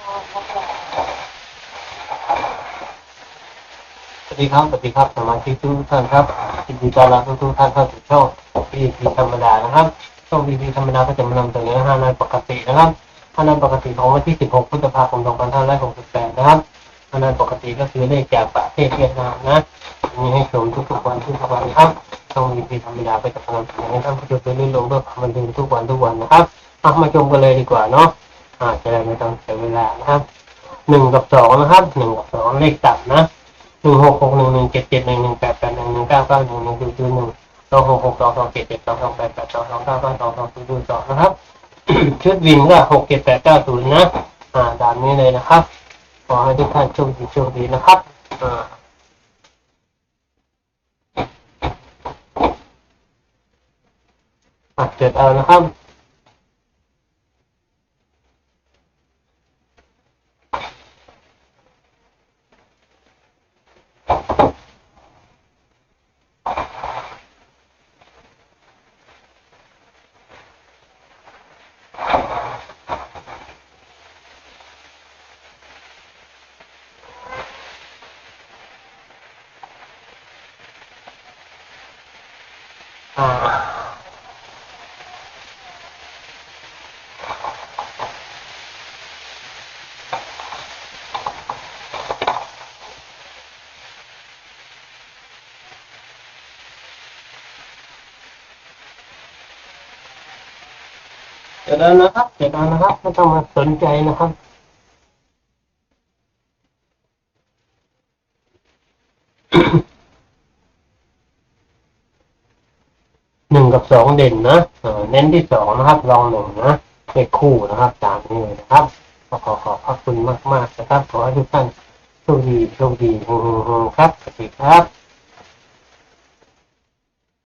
สวัสดีครับ สวัสดีครับ สมาชิกทุกท่านครับยินดีต้อนรับทุกท่านเข้าสู่ช่องพีพีธรรมดานะครับ ช่องพีพีธรรมดาก็จะมานำเสนอห้าในปกตินะครับห้าในปกติของวันที่ 16 พฤษภาคม 2568 นะครับห้าในปกติก็คือเลขจากประเทศเวียดนามนะ มีให้ชมทุกๆวันทุกๆวันนะครับช่องพีพีธรรมดาก็จะนำเสนอให้ท่านผู้ชมได้เล่นลงเพื่อความบันเทิงทุกวันทุกวันนะครับมาชมกันเลยดีกว่าเนาะ อาจจะได้ไม่ต้องเสียเวลานะครับหนึ่งกับสองนะครับหนึ่งกับสองเลขต่ำนะหนึ่งหกหกหนึ่งหนึ่งเจ็ดเจ็ดหนึ่งหนึ่งแปดแปดหนึ่งหนึ่งเก้าเก้าหนึ่งหนึ่งศูนย์ศูนย์หนึ่งสองหกหกสองสองเจ็ดเจ็ดสองสองแปดแปดสองสองเก้าเก้าสองสองศูนย์ศูนย์สองนะครับชุดวินก็หกเจ็ดแปดเก้าศูนย์นะอ่าตามนี้เลยนะครับ ขอให้ทุกท่านโชคดีโชคดีนะครับอ่าอะเกิดเอานะครับ อ่าเดี๋ยวนั้นะครับเดี๋ยวนั้นะครับไม่ต้องมาสนใจนะครับ หนึ่งกับสองเด่นนะเน้นที่สองนะครับลองหนึ่งนะเลขคู่นะครับตามนี้เลยนะครับขอขอขอบพระคุณมาก ๆ นะครับ ขอให้ทุกท่านโชคดีโชคดีครับสวัสดีครับ